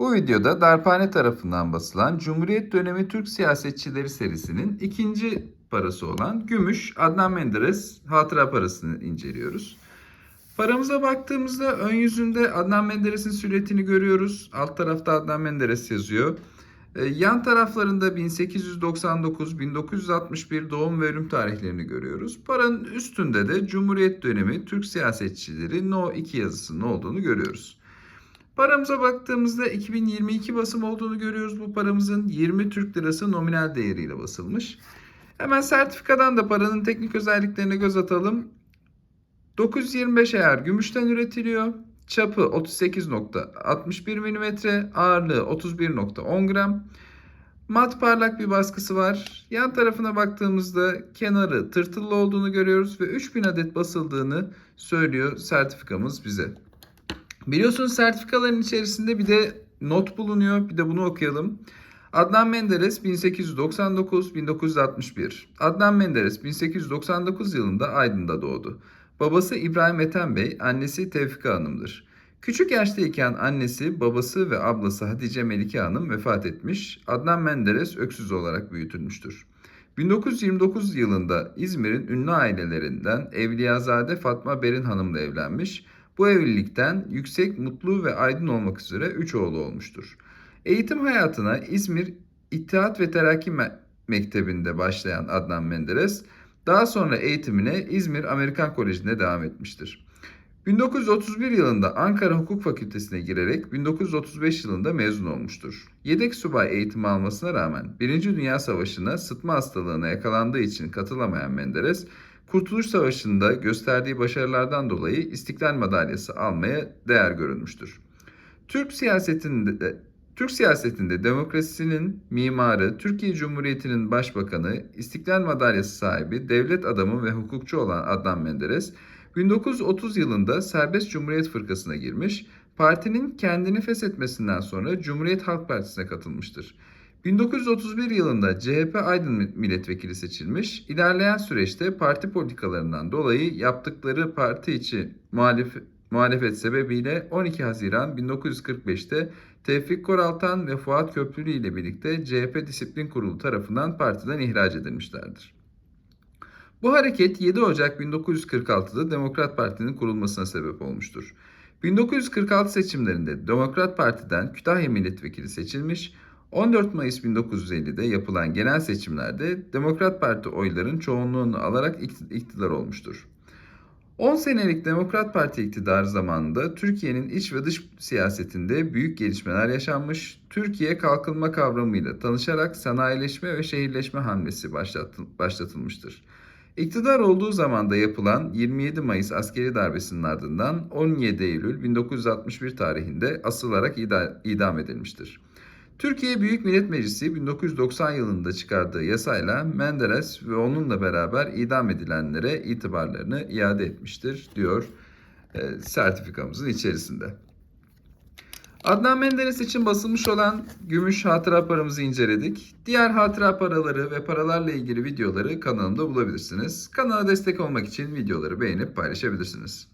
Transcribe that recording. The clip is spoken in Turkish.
Bu videoda Darphane tarafından basılan Cumhuriyet Dönemi Türk Siyasetçileri serisinin ikinci parası olan Gümüş Adnan Menderes hatıra parasını inceliyoruz. Paramıza baktığımızda ön yüzünde Adnan Menderes'in silüetini görüyoruz. Alt tarafta Adnan Menderes yazıyor. Ee, yan taraflarında 1899-1961 doğum ve ölüm tarihlerini görüyoruz. Paranın üstünde de Cumhuriyet dönemi Türk siyasetçileri No 2 yazısının olduğunu görüyoruz. Paramıza baktığımızda 2022 basım olduğunu görüyoruz. Bu paramızın 20 Türk lirası nominal değeriyle basılmış. Hemen sertifikadan da paranın teknik özelliklerine göz atalım. 925 ayar gümüşten üretiliyor. Çapı 38.61 mm, ağırlığı 31.10 gram. Mat parlak bir baskısı var. Yan tarafına baktığımızda kenarı tırtıllı olduğunu görüyoruz ve 3000 adet basıldığını söylüyor sertifikamız bize. Biliyorsunuz sertifikaların içerisinde bir de not bulunuyor. Bir de bunu okuyalım. Adnan Menderes 1899-1961. Adnan Menderes 1899 yılında Aydın'da doğdu. Babası İbrahim Ethem Bey, annesi Tevfika Hanım'dır. Küçük yaştayken annesi, babası ve ablası Hatice Melike Hanım vefat etmiş. Adnan Menderes öksüz olarak büyütülmüştür. 1929 yılında İzmir'in ünlü ailelerinden Evliyazade Fatma Berin Hanım'la evlenmiş. Bu evlilikten yüksek, mutlu ve aydın olmak üzere 3 oğlu olmuştur. Eğitim hayatına İzmir İttihat ve Terakki Me- Mektebi'nde başlayan Adnan Menderes, daha sonra eğitimine İzmir Amerikan Koleji'nde devam etmiştir. 1931 yılında Ankara Hukuk Fakültesine girerek 1935 yılında mezun olmuştur. Yedek subay eğitimi almasına rağmen 1. Dünya Savaşı'na sıtma hastalığına yakalandığı için katılamayan Menderes, Kurtuluş Savaşı'nda gösterdiği başarılardan dolayı İstiklal Madalyası almaya değer görülmüştür. Türk siyasetinde Türk siyasetinde demokrasinin mimarı, Türkiye Cumhuriyeti'nin başbakanı, İstiklal Madalyası sahibi, devlet adamı ve hukukçu olan Adnan Menderes, 1930 yılında Serbest Cumhuriyet Fırkası'na girmiş, partinin kendini feshetmesinden sonra Cumhuriyet Halk Partisi'ne katılmıştır. 1931 yılında CHP Aydın milletvekili seçilmiş, ilerleyen süreçte parti politikalarından dolayı yaptıkları parti içi muhalif, muhalefet sebebiyle 12 Haziran 1945'te Tevfik Koraltan ve Fuat Köprülü ile birlikte CHP Disiplin Kurulu tarafından partiden ihraç edilmişlerdir. Bu hareket 7 Ocak 1946'da Demokrat Parti'nin kurulmasına sebep olmuştur. 1946 seçimlerinde Demokrat Parti'den Kütahya milletvekili seçilmiş, 14 Mayıs 1950'de yapılan genel seçimlerde Demokrat Parti oyların çoğunluğunu alarak iktidar olmuştur. 10 senelik Demokrat Parti iktidarı zamanında Türkiye'nin iç ve dış siyasetinde büyük gelişmeler yaşanmış, Türkiye kalkınma kavramıyla tanışarak sanayileşme ve şehirleşme hamlesi başlatılmıştır. İktidar olduğu zamanda yapılan 27 Mayıs askeri darbesinin ardından 17 Eylül 1961 tarihinde asılarak idam edilmiştir. Türkiye Büyük Millet Meclisi 1990 yılında çıkardığı yasayla Menderes ve onunla beraber idam edilenlere itibarlarını iade etmiştir diyor e, sertifikamızın içerisinde. Adnan Menderes için basılmış olan gümüş hatıra paramızı inceledik. Diğer hatıra paraları ve paralarla ilgili videoları kanalımda bulabilirsiniz. Kanala destek olmak için videoları beğenip paylaşabilirsiniz.